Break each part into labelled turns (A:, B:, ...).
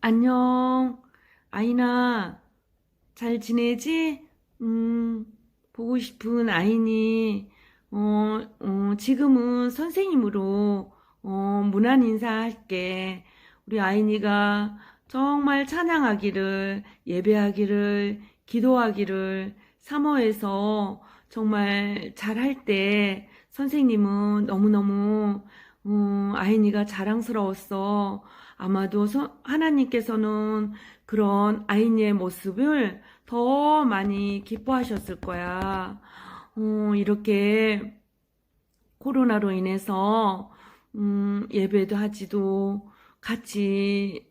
A: 안녕. 아이나, 잘 지내지? 음, 보고 싶은 아이니, 어, 어, 지금은 선생님으로, 어, 문안 인사할게. 우리 아이니가 정말 찬양하기를, 예배하기를, 기도하기를, 사모해서 정말 잘할 때, 선생님은 너무너무, 음, 아이니가 자랑스러웠어. 아마도 서- 하나님께서는 그런 아이니의 모습을 더 많이 기뻐하셨을 거야. 어, 이렇게 코로나로 인해서 음, 예배도 하지도 같이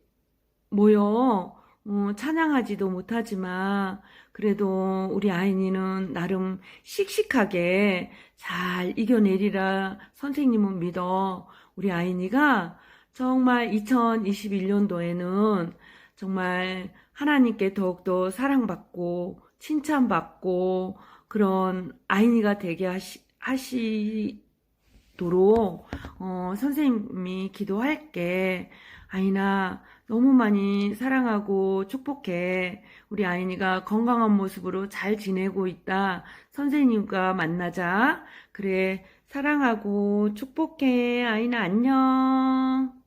A: 모여 어, 찬양하지도 못하지만 그래도 우리 아이니는 나름 씩씩하게 잘 이겨내리라 선생님은 믿어. 우리 아이니가 정말 2021년도에는 정말 하나님께 더욱더 사랑받고 칭찬받고 그런 아이니가 되게 하시, 하시 도록 어, 선생님이 기도할게. 아이나 너무 많이 사랑하고 축복해. 우리 아이니가 건강한 모습으로 잘 지내고 있다. 선생님과 만나자. 그래, 사랑하고 축복해. 아이나 안녕.